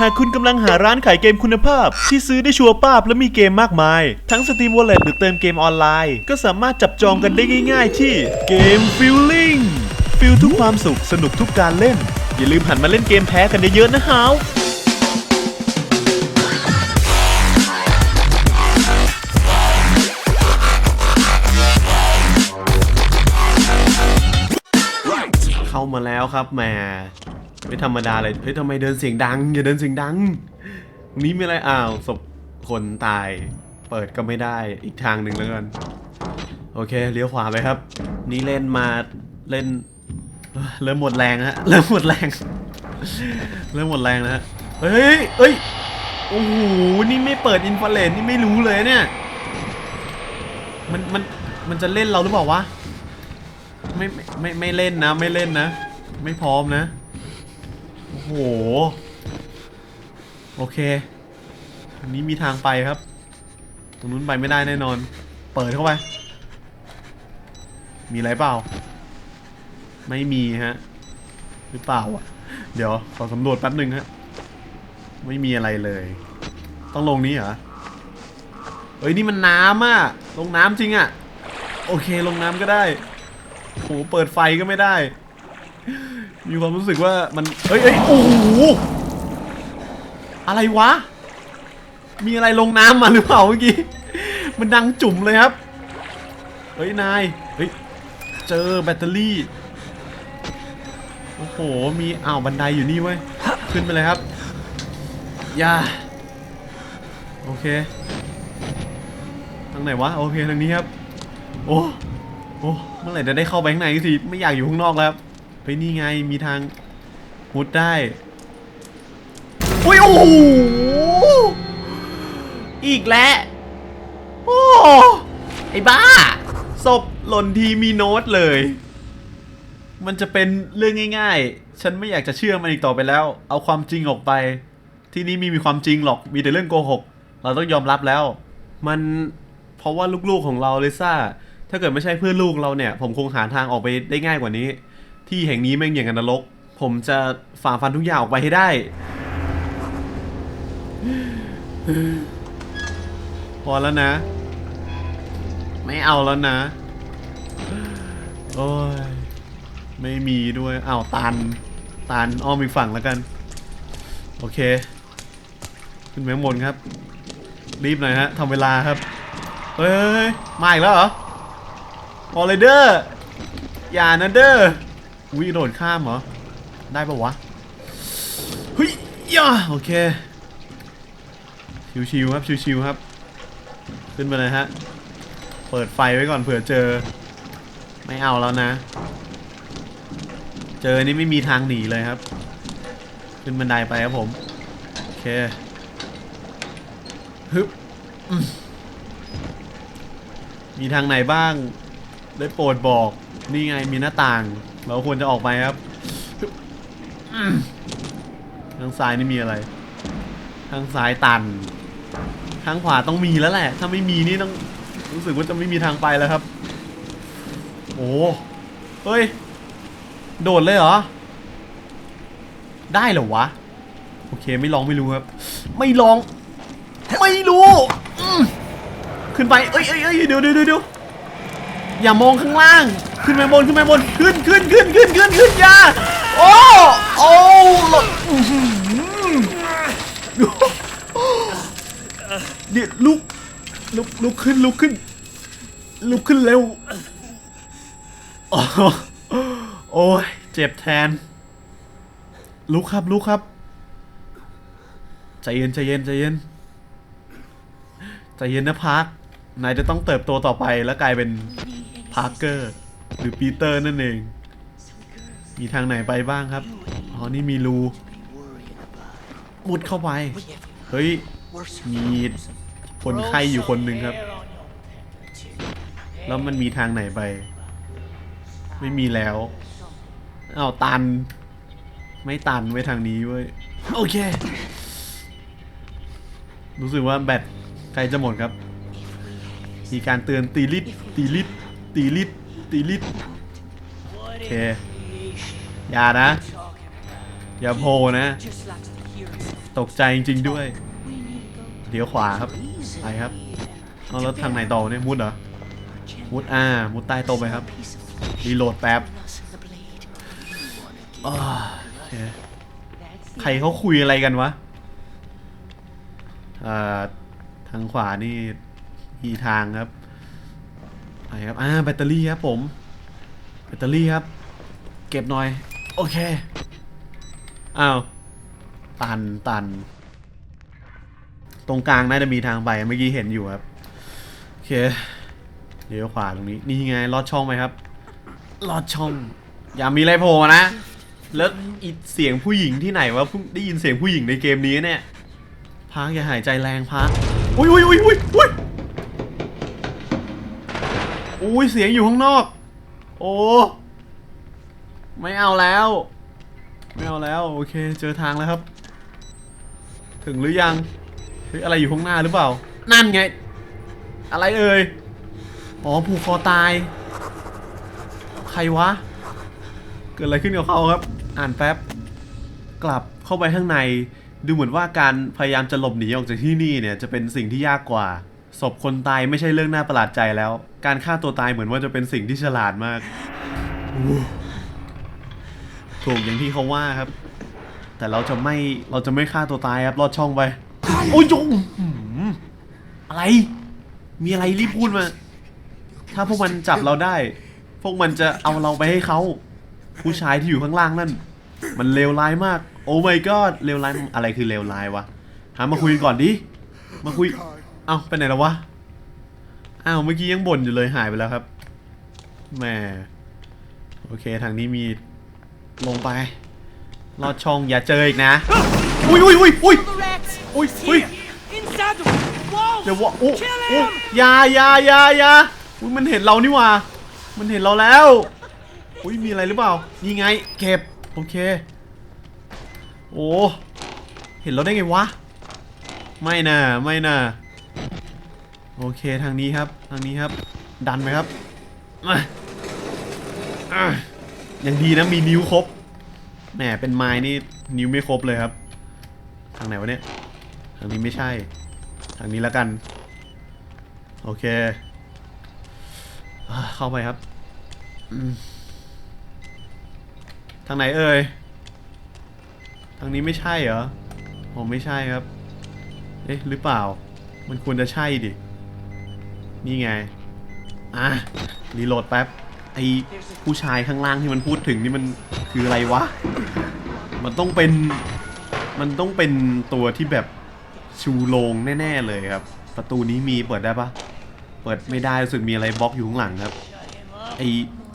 หากคุณกำลังหาร้านขายเกมคุณภาพ ที่ซื้อได้ชัวร์ป้าบและมีเกมมากมาย ทั้ง Steam Wallet หรือเติมเกมออนไลน์ ก็สามารถจับจองกันได้ง่ายๆ ที่เกม Feeling ฟิลทุกความสุขสนุกทุกการเล่น อย่าลืมหันมาเล่นเกมแพ้กันเยอะๆนะฮาวเข้ามาแล้วครับแหม ไม่ธรรมดาเลยเฮ้ยทำไมเดินเสียงดัง อย่าเดินเสียงดังตรงนี้มีอะไรอ้าวศพคนตาย เปิดก็ไม่ได้อีกทางหนึ่งแล้วกัน โอเคเลี้ยวขวาไปครับ นี่เล่นมาเล่น เริ่มหมดแรงฮะเริ่มหมดแรง เริ่มหมดแรงแล้วฮะเฮ้ยเอ้ยโอ้โหนี่ไม่เปิดอินฟราเรดนี่ไม่รู้เลยเนี่ย มันมันมันจะเล่นเราหรือเปล่าวะไม่ไม่ไม่เล่นนะ ไม่เล่นนะ ไม่พร้อมนะ โอ้โห โอเคอันนี้มีทางไปครับ ตรงนู้นไปไม่ได้แน่นอน เปิดเข้าไป มีอะไรเปล่า ไม่มีฮะ หรือเปล่าอะ เดี๋ยว ขอสำรวจแป๊บหนึ่งฮะ ไม่มีอะไรเลย ต้องลงนี้เหรอ เฮ้ย นี่มันน้ำอะ ลงน้ำจริงอะ โอเค ลงน้ำก็ได้โหเปิดไฟก็ไม่ได้ มีความรู้สึกว่ามันเอ้ยเอ้ยโอ้โหอะไรวะ มีอะไรลงน้ำมาหรือเปล่าเมื่อกี้ มันดังจุ่มเลยครับ เฮ้ย นาย เฮ้ย เจอแบตเตอรี่ โอ้โห มีอ้าวบันไดอยู่นี่เว้ย ขึ้นไปเลยครับ อย่า โอเค ทางไหนวะ โอเค ทางนี้ครับ โอ้ โอ้ เมื่อไหร่จะได้เข้าไปข้างในสักที ไม่อยากอยู่ข้างนอกแล้วครับ เฮ้ยนี่ไงมีทางมุดได้อุ้ยโอ้โหอีกแล้วโอ้ไอ้บ้าศพหล่นทีมีโน้ตเลย มันจะเป็นเรื่องง่ายๆ ฉันไม่อยากจะเชื่อมันอีกต่อไปแล้ว เอาความจริงออกไป ที่นี่มีมีความจริงหรอกมีแต่เรื่องโกหก เราต้องยอมรับแล้ว มันเพราะว่าลูกๆของเราลิซ่าถ้าเกิดไม่ใช่เพื่อนลูกเราเนี่ย ผมคงหาทางออกไปได้ง่ายกว่านี้ ที่แห่งนี้แม่งอย่างกับนรก ผมจะฝ่าฟันทุกอย่างออกไปให้ได้ พอแล้วนะ ไม่เอาแล้วนะ โอ้ย ไม่มีด้วยอ้าวตัน ตันอ้อมอีกฝั่งแล้วกัน โอเค ขึ้นไปข้างบนครับ รีบหน่อยฮะทำเวลาครับ เฮ้ย มาอีกแล้วเหรอออเลเดอร์ อย่านะเด้อ วิโดดข้ามเหรอ ได้ปะวะเฮ้ยย่าโอเค ชิวๆครับ ชิวๆครับ ขึ้นไปเลยฮะ เปิดไฟไว้ก่อนเผื่อเจอ ไม่เอาแล้วนะ เจอนี่ไม่มีทางหนีเลยครับ ขึ้นบันไดไปครับผม โอเค ฮึบมีทางไหนบ้าง ได้โปรดบอก นี่ไงมีหน้าต่าง เราควรจะออกไปครับ ทางซ้ายนี่มีอะไร ทางซ้ายตัน ทางขวาต้องมีแล้วแหละ ถ้าไม่มีนี่ต้องรู้สึกว่าจะไม่มีทางไปแล้วครับ โอ้เฮ้ย โดดเลยเหรอ ได้เหรอวะ โอเคไม่ลองไม่รู้ครับ ไม่ลอง ไม่รู้ ขึ้นไป เอ้ยเอ้ยเอ้ยเดี๋ยวเดี๋ยวเดี๋ยว อย่ามองข้างล่าง ขึ้นไปบนขึ้นไปบนขึ้นขึ้นขึ้นขึ้นขึ้นขึ้นอย่าโอ้โอ้หลดเดี๋ยวลุกลุกลุกขึ้นลุกขึ้น ลุกขึ้นเร็วโอ้ยเจ็บแทน ลุกครับลุกครับใจเย็นใจเย็นใจเย็นใจเย็นนะพาร์คนายจะต้องเติบโตต่อไปแล้วกลายเป็น พาร์เกอร์หรือปีเตอร์นั่นเอง มีทางไหนไปบ้างครับ อ๋อ นี่มีรูมุดเข้าไป เฮ้ย มีคนไข้อยู่คนหนึ่งครับ แล้วมันมีทางไหนไป ไม่มีแล้วอ้าวตัน ไม่ตันไว้ทางนี้เว้ย โอเค รู้สึกว่าแบตใกล้จะหมดครับ มีการเตือนตีลิตตีลิต ตีลิตตีลิตโอเคอย่านะ อย่าโพลนะ Just lacks the hero ตกใจจริงๆด้วย เดี๋ยวขวาครับ ไปครับเอาแล้วทางไหนต่อเนี่ยมุดเหรอ มุดอ่า มุดใต้โต๊ะไปครับรีโหลดแป๊บอ่าโอเคใครเขาคุยอะไรกันวะอ่าทางขวานี่มีทางครับ ไปครับ อ่า แบตเตอรี่ครับผม แบตเตอรี่ครับ เก็บหน่อย โอเค อ้าว ตัน ตัน ตรงกลางน่าจะมีทางไป เมื่อกี้เห็นอยู่ครับ โอเค เดี๋ยวขวาตรงนี้ นี่ไง ลอดช่องไหมครับ ลอดช่อง อย่ามีอะไรโผล่นะ แล้วอีเสียงผู้หญิงที่ไหนวะเพิ่งได้ยินเสียงผู้หญิงในเกมนี้เนี่ย พักอย่าหายใจแรงพักอุ้ยอุ้ยอุ้ยอุ้ยอุ้ย อุ้ยเสียงอยู่ข้างนอก โอ้ ไม่เอาแล้ว ไม่เอาแล้ว โอเค เจอทางแล้วครับ ถึงหรือยังเฮ้ยอะไรอยู่ข้างหน้าหรือเปล่า นั่นไง อะไรเอ่ย อ๋อผูกคอตาย ใครวะ เกิดอะไรขึ้นกับเขาครับ อ่านแป๊บ กลับเข้าไปข้างใน ดูเหมือนว่าการพยายามจะหลบหนีออกจากที่นี่เนี่ย จะเป็นสิ่งที่ยากกว่า ศพคนตายไม่ใช่เรื่องน่าประหลาดใจแล้ว การฆ่าตัวตายเหมือนว่าจะเป็นสิ่งที่ฉลาดมาก ถูกอย่างที่เขาว่าครับ แต่เราจะไม่เราจะไม่ฆ่าตัวตายครับ รอดช่องไป โอ้ยจุงอะไร มีอะไรรีบพูดมา ถ้าพวกมันจับเราได้ พวกมันจะเอาเราไปให้เขา ผู้ชายที่อยู่ข้างล่างนั่น มันเลวร้ายมาก โอ้ my god เลวร้ายอะไรคือเลวร้ายวะหามาคุยกันก่อนดิ มาคุย เอาไปไหนแล้ววะ อ้าวเมื่อกี้ยังบ่นอยู่เลยหายไปแล้วครับแหมโอเคทางนี้มีลงไปลอดช่องอย่าเจออีกนะอุ้ยอุ้ยอุ้ยอุ้ย The rats! Ui, It's ui. here! Inside the walls! เดี๋ยววะโอ้โอ้ยายายายาอุ้ยมันเห็นเรานี่ว่ามันเห็นเราแล้วอุ้ยมีอะไรหรือเปล่านี่ไงเก็บโอเคโอ้เห็นเราได้ไงวะไม่น่าไม่น่า โอเคทางนี้ครับ ทางนี้ครับ ดันไหมครับมาอะยังดีนะมีนิ้วครบแหมเป็นไม้นี่นิ้วไม่ครบเลยครับ ทางไหนวะเนี่ย ทางนี้ไม่ใช่ ทางนี้แล้วกัน โอเคอเข้าไปครับ ทางไหนเอ่ย ทางนี้ไม่ใช่เหรอผมไม่ใช่ครับ เอ๊ะหรือเปล่า มันควรจะใช่ดิ นี่ไง อะ รีโหลดแป๊บ ไอผู้ชายข้างล่างที่มันพูดถึงนี่มันคืออะไรวะ มันต้องเป็น มันต้องเป็นตัวที่แบบชูโรงแน่ ๆ เลยครับ ประตูนี้มีเปิดได้ปะเปิดไม่ได้รู้สึกมีอะไรบล็อกอยู่ข้างหลังครับ ไอ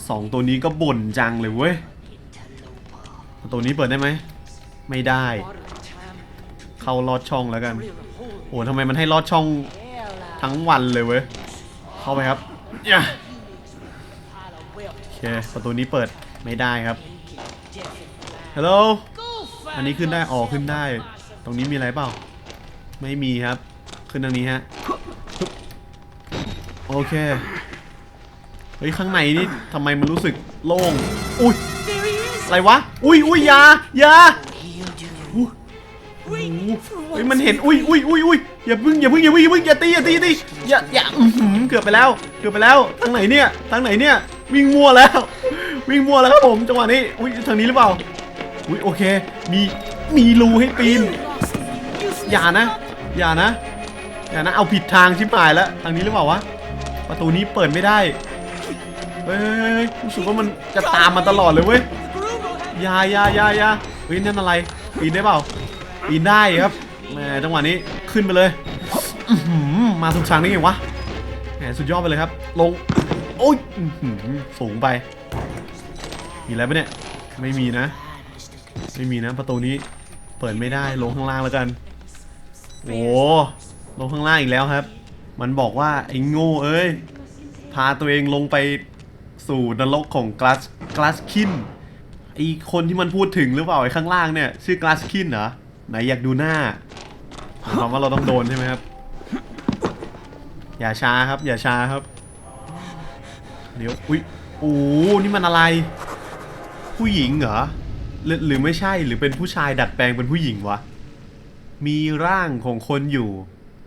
สองตัวนี้ก็บ่นจังเลยเว้ย ประตูนี้เปิดได้ไหม ไม่ได้ เข้าลอดช่องแล้วกัน โอ้ทำไมมันให้ลอดช่องทั้งวันเลยเว้ย เข้าไปครับย่าโอเคประตูนี้เปิดไม่ได้ครับฮัลโหลอันนี้ขึ้นได้อ๋อขึ้นได้ ตรงนี้มีอะไรเปล่า ไม่มีครับ ขึ้นทางนี้ฮะปึ๊บโอเคเฮ้ยข้างในนี่ทำไมมันรู้สึกโล่งอุ้ย There he is! อะไรวะ อุ้ยอุ้ยอยาอยาอุ้ย Wait! เฮ้ยมันเห็นอุ้ยอุ้ยอุ้ยอุ้ยอย่าพึ่งอย่าพึ่งอย่าพึ่งอย่าพึ่งอย่าตีอย่าตีอย่าตีอย่าอย่าอื้อหือเกือบไปแล้วเกือบไปแล้วทางไหนเนี่ยทางไหนเนี่ยวิ่งมั่วแล้ว วิ่งมั่วแล้วครับผมจังหวะนี้อุ้ยทางนี้หรือเปล่าอุ้ยโอเค มีมีรูให้ปีน อย่านะ อย่านะอย่านะเอาผิดทางชิบหายแล้วทางนี้หรือเปล่าวะประตูนี้เปิดไม่ได้เฮ้ยรู้สึกว่ามันจะตามมาตลอดเลยเว้ยยายายายาเฮ้ยนั่นอะไรปีนได้เปล่า ปีนได้ครับแหมจังหวะนี้ขึ้นไปเลยอื้อหือมาถูกทางได้ไงวะแหมสุดยอดไปเลยครับ ลง โอ้ยอื้อหือสูงไป มีอะไรปะเนี่ย ไม่มีนะ ไม่มีนะประตูนี้ เปิดไม่ได้ลงข้างล่างแล้วกัน โอ้ลงข้างล่างอีกแล้วครับ มันบอกว่าไอ้โง่เอ้ย พาตัวเองลงไปสู่นรกของกลาสกลาสคินไอคนที่มันพูดถึงหรือเปล่าไอข้างล่างเนี่ย ชื่อกลาสคินเหรอ ไหนอยากดูหน้าหมายความว่าเราต้องโดนใช่ไหมครับ อย่าช้าครับ อย่าช้าครับ เดี๋ยว อุ้ยโอ้นี่มันอะไร ผู้หญิงเหรอหรือหรือไม่ใช่ หรือเป็นผู้ชายดัดแปลงเป็นผู้หญิงวะ มีร่างของคนอยู่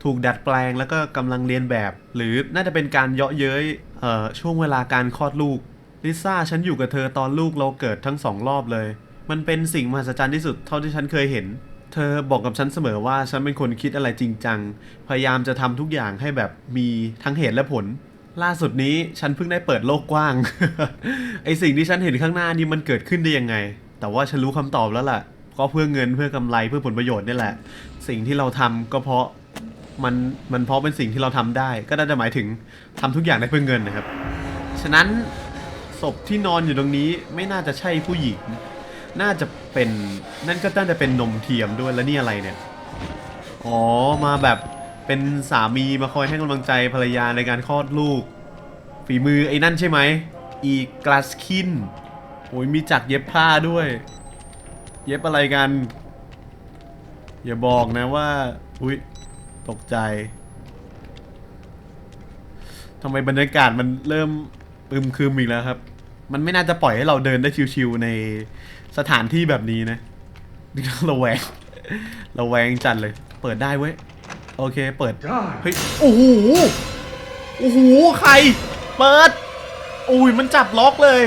ถูกดัดแปลงแล้วก็กำลังเรียนแบบ หรือน่าจะเป็นการเยาะเย้ย เอ่อ ช่วงเวลาการคลอดลูก ลิซ่าฉันอยู่กับเธอตอนลูกเราเกิดทั้งสองรอบเลย มันเป็นสิ่งมหัศจรรย์ที่สุดเท่าที่ฉันเคยเห็น เธอบอกกับฉันเสมอว่าฉันเป็นคนคิดอะไรจริงจัง พยายามจะทำทุกอย่างให้แบบมีทั้งเหตุและผล ล่าสุดนี้ฉันเพิ่งได้เปิดโลกกว้าง ไอสิ่งที่ฉันเห็นข้างหน้านี่มันเกิดขึ้นได้ยังไง แต่ว่าฉันรู้คำตอบแล้วล่ะ ก็เพื่อเงินเพื่อกำไรเพื่อผลประโยชน์นี่แหละ สิ่งที่เราทำก็เพราะมันมันเพราะเป็นสิ่งที่เราทำได้ ก็น่าจะหมายถึงทำทุกอย่างได้เพื่อเงินนะครับ ฉะนั้นศพที่นอนอยู่ตรงนี้ไม่น่าจะใช่ผู้หญิง น่าจะเป็นนั่นก็น่าจะเป็นนมเทียมด้วยแล้วนี่อะไรเนี่ย อ๋อมาแบบเป็นสามีมาคอยให้กำลังใจภรรยาในการคลอดลูก ฝีมือไอ้นั่นใช่ไหมอีกลาสคินโอ้ยมีจักรเย็บผ้าด้วย เย็บอะไรกัน อย่าบอกนะว่า อุ้ยตกใจทำไมบรรยากาศมันเริ่มอึมครึมอีกแล้วครับ มันไม่น่าจะปล่อยให้เราเดินได้ชิวๆใน สถานที่แบบนี้นะระแวงระแวงจัดเลย เปิดได้เว้ย โอเค เปิด เฮ้ย โอ้โห โอ้โห ใคร เปิด อุ้ย มันจับล็อกเลย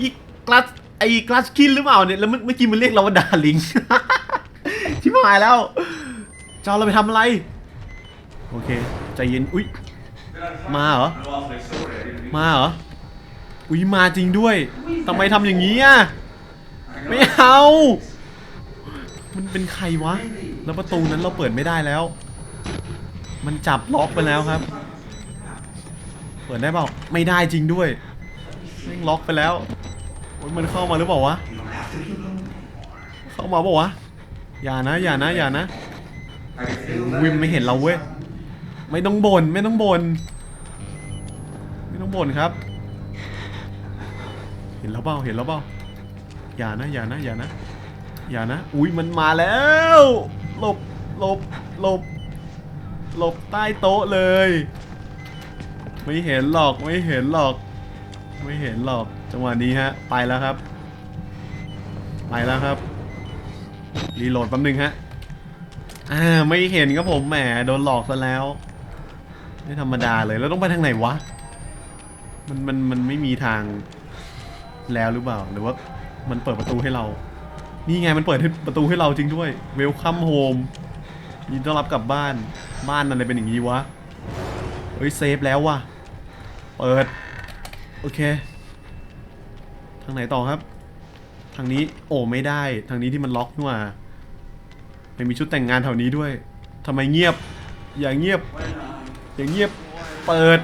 อีกลัสไอ้กลัสคินหรือเปล่าเนี่ย แล้วเมื่อเมื่อกี้มันเรียกเราว่าดาลิง ชิบหายแล้วจะเอาเราไปทำอะไร โอเค ใจเย็น อุ้ย มาเหรอ มาเหรอ อุ้ย มาจริงด้วยทำไมทำอย่างนี้อะ ไม่เอา มันเป็นใครวะ แล้วประตูนั้นเราเปิดไม่ได้แล้ว มันจับล็อกไปแล้วครับ เปิดได้เปล่า ไม่ได้จริงด้วยแม่งล็อกไปแล้วโอ๊ยมันเข้ามาหรือเปล่าวะ เข้ามาเปล่าวะ อย่านะ อย่านะ อย่านะ วิมไม่เห็นเราเว้ย ไม่ต้องบน่น ไม่ต้องบน่น ไม่ต้องบ่นครับ เห็นแล้วเปล่า เห็นแล้วเปล่า อย่านะอย่านะอย่านะอย่านะ อุ้ยมันมาแล้วหลบหลบหลบหลบใต้โต๊ะเลย ไม่เห็นหรอกไม่เห็นหรอก ไม่เห็นหรอกจังหวะนี้ฮะ ไปแล้วครับ ไปแล้วครับ รีโหลดแป๊บนึงฮะอ่าไม่เห็นครับผมแหมโดนหลอกซะแล้วไม่ธรรมดาเลยแล้วต้องไปทางไหนวะ มันมันมันไม่มีทางแล้วหรือเปล่าหรือว่า มันเปิดประตูให้เรา นี่ไงมันเปิดประตูให้เราจริงด้วย Welcome home ยินดีต้อนรับกลับบ้านบ้านอะไรเป็นอย่างนี้วะเฮ้ยเซฟแล้วว่ะเปิดโอเค ทางไหนต่อครับ ทางนี้โอ้ไม่ได้ ทางนี้ที่มันล็อกนี่ว่าไม่มีชุดแต่งงานแถวนี้ด้วยทำไมเงียบ อย่าเงียบ อย่าเงียบ เปิด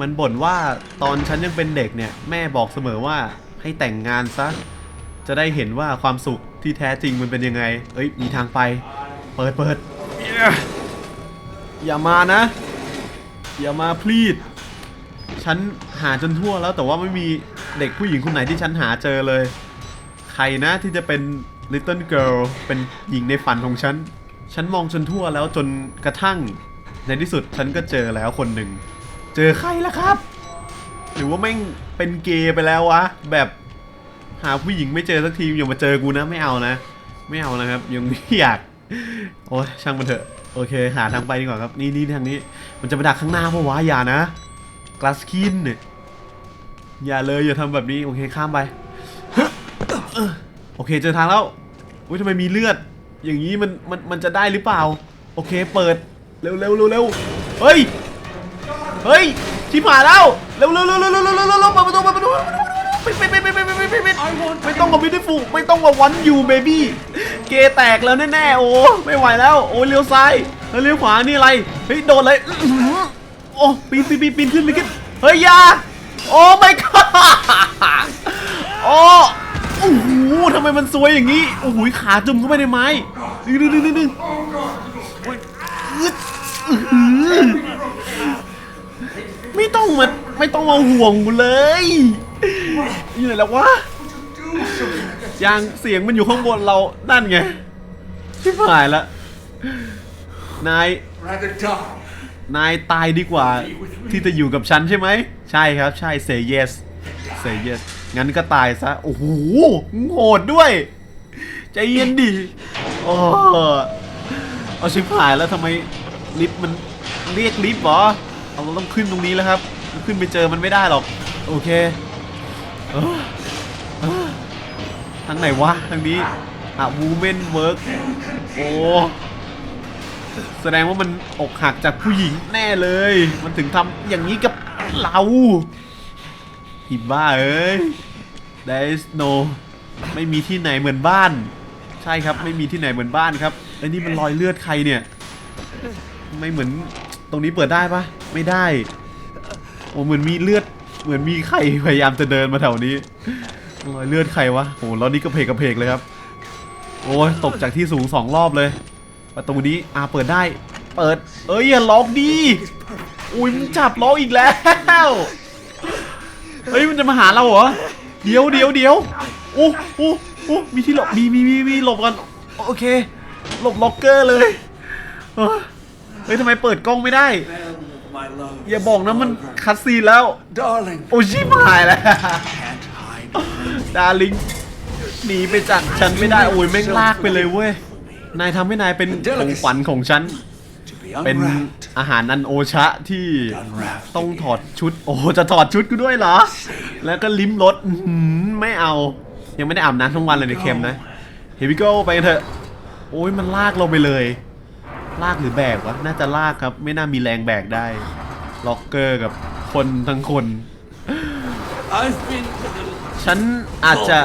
มันบ่นว่าตอนฉันยังเป็นเด็กเนี่ย แม่บอกเสมอว่า ให้แต่งงานซะ จะได้เห็นว่าความสุขที่แท้จริงมันเป็นยังไง เอ้ย มีทางไป เปิดเปิดอยอย่ามานะ อย่ามาพลีด ฉันหาจนทั่วแล้วแต่ว่าไม่มีเด็กผู้หญิงคนไหนที่ฉันหาเจอเลย ใครนะที่จะเป็น little girl เป็นหญิงในฝันของฉัน ฉันมองจนทั่วแล้วจนกระทั่ง ในที่สุดฉันก็เจอแล้วคนหนึ่ง เจอใครล่ะครับ หรือว่าแม่ง เป็นเกย์ไปแล้ววะ แบบหาผู้หญิงไม่เจอสักทีอย่ามาเจอกูนะไม่เอานะ ไม่เอานะครับ ยังไม่อยาก โอ้ยช่างมันเถอะ โอเค หาทางไปดีกว่าครับ นี่นี่ทางนี้ มันจะไปดักข้างหน้าเพราะวะอย่านะกลาสคินเนี่ยอย่าเลยอย่าทำแบบนี้โอเคข้ามไปโอเคเจอทางแล้วอุ้ยทำไมมีเลือด อย่างนี้มันมันมันจะได้หรือเปล่า โอเคเปิดเร็วเร็วเร็วเร็วเฮ้ยเฮ้ยชิบหายแล้ว เร็วเร็วเร็วเร็วเร็วเร็วเร็วเร็วเปิดประตูเปิดประตูปิดปิดปิดปิดปิดปิดปิดปิดปิดไม่ต้องกับ beautiful ไม่ต้องกับ want you baby เกย์แตกแล้วแน่ๆโอ้ไม่ไหวแล้วโอ้เลี้ยวซ้ายแล้วเลี้ยวขวานี่อะไรเฮ้ยโดนเลยอื้อหือโอ้ปีนปีนปีนปีนขึ้นปีนขึ้นเฮ้ยอยาโอ้ my god โอ้โอ้โหทำไมมันซวยอย่างนี้โอ้โหขาจุ่มเข้าไปในไม้ดึงดึงดึงดึงดึงโอ้ยอึดอื้อหือไม่ต้องมา ไม่ต้องมาห่วงกูเลยอยู่ไหนแล้ววะยางเสียงมันอยู่ข้างบนเรานั่นไงชิบหายละนาย นายตายดีกว่า ที่จะอยู่กับฉันใช่ไหม ใช่ครับ ใช่ say yes say yes งั้นก็ตายซะ โอ้โหโหดด้วย ใจเย็นดิโอโอ้เอาชิบหายแล้วทำไมลิฟต์มันเรียกลิฟต์เหรอ เราต้องขึ้นตรงนี้แล้วครับ ขึ้นไปเจอมันไม่ได้หรอก โอเคออทางไหนวะทางนี้อะ women work โอ้แสดงว่ามันอกหักจากผู้หญิงแน่เลย มันถึงทำอย่างนี้กับเราอีบ้าเอ้ย there is no ไม่มีที่ไหนเหมือนบ้าน ใช่ครับไม่มีที่ไหนเหมือนบ้านครับไอ้นี่มันรอยเลือดใครเนี่ย ไม่เหมือนตรงนี้เปิดได้ปะไม่ได้ อ้เหมือนมีเลือด เหมือนมีใครพยายามจะเดินมาแถวนี้รอยเลือดใครวะโอ้แล้วนี่กระเพกกระเพกเลยครับ โอ้ยตกจากที่สูงสองรอบเลย ประตูนี้อาเปิดได้ เปิด เอ้ยอย่าล็อกดีอุ้ยมันจับล็อกอีกแล้วเฮ้ยมันจะมาหาเราเหรอเดี๋ยวเดี๋ยวเดี๋ยวโอ้โอ้โอ้มีที่หลบมีมีมีมีหลบกันโอเค หลบล็อกเกอร์เลยเฮ้ยทำไมเปิดกล้องไม่ได้ อย่าบอกนะมันคัดซีนแล้ว Darling. โอ้ชิบหายแล้ว Can't hide. ดาริงหนีไปจากฉันไม่ได้โอ้ยแม่งลากไปเลยเว้ยนายทำให้นายเป็นของขวัญของฉัน To be เป็น unwrapped. อาหารอันโอชะที่ Unwrapped. ต้องถอดชุด โอ้จะถอดชุดกูด้วยเหรอ แล้วก็ลิ้มรสอื้อหือไม่เอา ยังไม่ได้อาบน้ำทั้งวันเลยในเค็มนะ เฮวิโก้ไปกันเถอะ โอ้ยมันลากเราไปเลย ลากหรือแบกวะ น่าจะลากครับ ไม่น่ามีแรงแบกได้ ล็อกเกอร์กับคนทั้งคน I've been. ฉันอาจจะ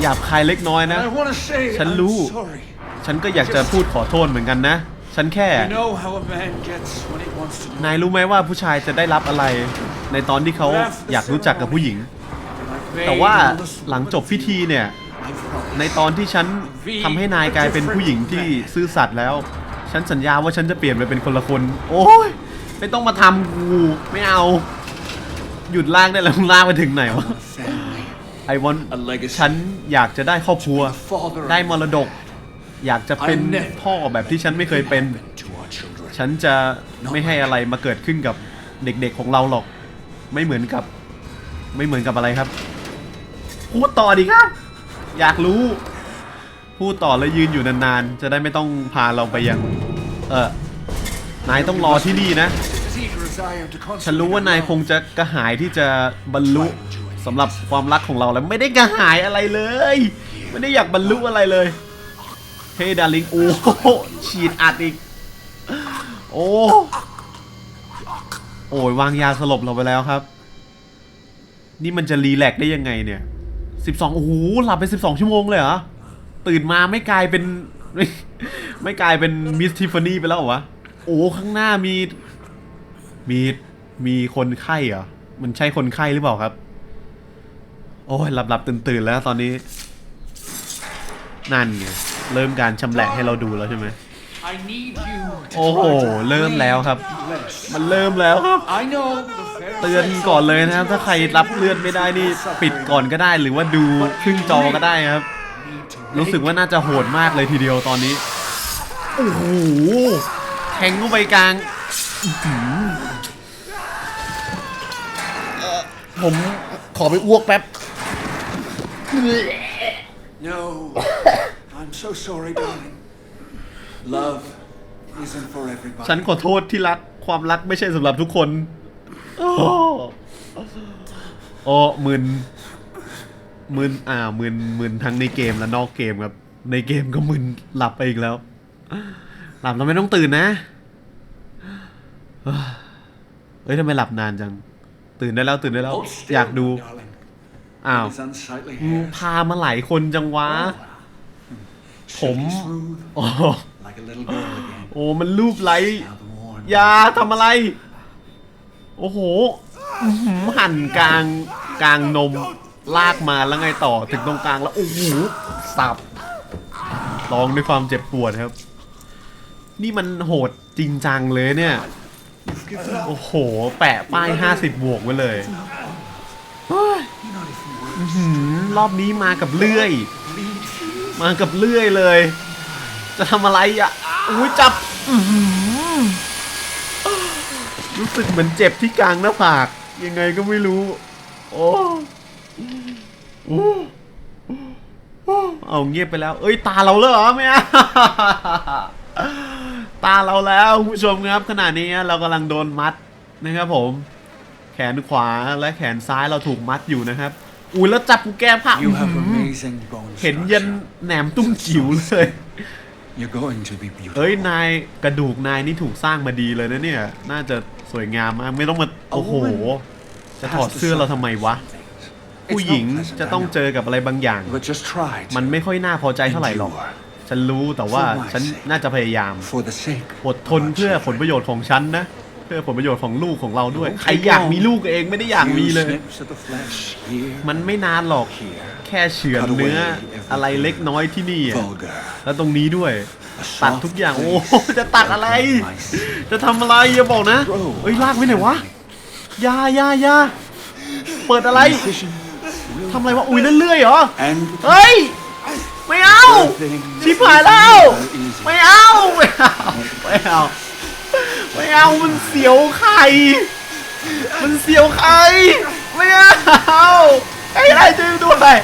หยาบคายเล็กน้อยนะ I want to say. ฉัน I'm รู้ sorry. ฉันก็อยากจะพูดขอโทษเหมือนกันนะ ฉันแค่ You know how a man gets when he wants to. นายรู้ไหมว่าผู้ชายจะได้รับอะไร ในตอนที่เขาอยากรู้จักกับผู้หญิง แต่ว่าหลังจบพิธีเนี่ย ในตอนที่ฉันทำให้นายกลายเป็นผู้หญิงที่ซื่อสัตย์แล้ว ฉันสัญญาว่าฉันจะเปลี่ยนไปเป็นคนละคน โอ้ย ไม่ต้องมาทำกูไม่เอา หยุดลากได้แล้วลากไปถึงไหนวะ Family. ไอวอน A legacy. ฉันอยากจะได้ครอบครัว Father. ได้มรดก อยากจะเป็น I never พ่อแบบที่ฉันไม่เคยเป็น To our children. ฉันจะไม่ให้อะไรมาเกิดขึ้นกับเด็กๆของเราหรอก ไม่เหมือนกับ ไม่เหมือนกับอะไรครับพูดต่อดีครับ อยากรู้ พูดต่อแล้วยืนอยู่นานๆ จะได้ไม่ต้องพาเราไปยัง เออนายต้องรอที่นี่นะ ฉันรู้ว่านายคงจะกระหายที่จะบรรลุสำหรับความรักของเราแล้วไม่ได้กระหายอะไรเลย ไม่ได้อยากบรรลุอะไรเลยเฮ้ดาริงโอ้โหฉีดอัดอีก โอ้โอ้ยวางยาสลบเราไปแล้วครับ นี่มันจะรีแลกได้ยังไงเนี่ยสิบสองโอ้โหหลับไปสิบสองชั่วโมงเลยเหรอ ตื่นมาไม่กลายเป็นไม่ไม่กลายเป็นมิสทิฟฟานี่ไปแล้วเหรอวะ โอ้ข้างหน้ามีมีมีคนไข้เหรอ มันใช่คนไข้หรือเปล่าครับ โอ้ยหลับหลับตื่นตื่นๆแล้วตอนนี้ นั่นไงเริ่มการชำแหละให้เราดูแล้วใช่ไหม I need you to โอ้โห try to เริ่มแล้วครับ bless. มันเริ่มแล้วครับ I know the very เตือนก่อนเลยนะครับ ถ้าใครรับเลือดไม่ได้นี่ ปิดก่อนก็ได้หรือว่าดูครึ่งจอก็ได้ครับ need to รู้สึกว่าน่าจะโหดมากเลยทีเดียวตอนนี้ โอ้โห แทงเข้าไปกลางอื้อหือเอ่อผมขอไปอ้วกแป๊บ No, I'm so sorry, darling. Love isn't for everybody. ฉันขอโทษที่รัก ความรักไม่ใช่สำหรับทุกคน โอ้โอ้มึน มึนอ่ามึนมึนทั้งในเกมและนอกเกมครับ ในเกมก็มึนหลับไปอีกแล้ว หลับแล้วไม่ต้องตื่นนะเฮ้ยทำไมหลับนานจัง ตื่นได้แล้วตื่นได้แล้ว Hold still, อยากดู darling. อ้าว His unsightly มึง hair. พามาหลายคนจังวะ ผม silky smooth, โอ้ like a little girl again. โอ้มันรูปไล้ Now the worn อย่าทำอะไร โอ้โหอื้อหือหั่นกลางกลางนม ลากมาแล้วไงต่อถึงตรงกลางแล้วโอ้โหสับร้องด้วยความเจ็บปวดครับ นี่มันโหดจริงจังเลยเนี่ย โอ้โห แปะป้าย 50 บวกไว้เลยอื้อหือรอบนี้มากับเลื่อย มากับเลื่อยเลย จะทำอะไรอะอุ้ยจับรู้สึกเหมือนเจ็บที่กลางหน้าผาก ยังไงก็ไม่รู้ โอ้ เอาเงียบไปแล้ว เอ้ยตาเราเลยเหรอไม่เอาตาเราแล้วคุณผู้ชมครับขณะนี้เรากำลังโดนมัดนะครับผม แขนขวาและแขนซ้ายเราถูกมัดอยู่นะครับอุ้ยแล้วจับกูแก้ผ้า You have อื้อหือ amazing bone เห็นยัน structure. แหนมตุ้มจิ๋วเลย You're going to be beautiful. เอ้ยนายกระดูกนายนี่ถูกสร้างมาดีเลยนะเนี่ย น่าจะสวยงามมากไม่ต้องมาโอ้โห จะถอดเสื้อเราทำไมวะ ผู้หญิงจะต้องเจอกับอะไรบางอย่าง But just try to มันไม่ค่อยน่าพอใจเท่าไหร่หรอก ฉันรู้แต่ว่าฉันน่าจะพยายาม for the sake อดทนเพื่อผลประโยชน์ของฉันนะ เพื่อผลประโยชน์ของลูกของเราด้วย ใครอยากมีลูกเองไม่ได้อยากมีเลย Few snips of the flesh here, มันไม่นานหรอก here. แค่เฉือนเนื้ออะไรเล็กน้อยที่นี่อะ Vulgar. แล้วตรงนี้ด้วย A ตัด soft ทุกอย่าง โอ้ place โหจะตัดอะไร จะทำอะไรอย่าบอกนะ เอ้ยลากไปไหนวะอยาอยาอยาเปิดอะไร Incision ทำอะไรวะ อุ้ยเลื่อยๆเหรอ and เฮ้ย ไม่เอา ชิบหายแล้ว ไม่เอา ไม่เอา ไม่เอา ไม่เอา มันเสียวไข่ มันเสียวไข่ ไม่เอา ไอ้ไรช่วยด้วย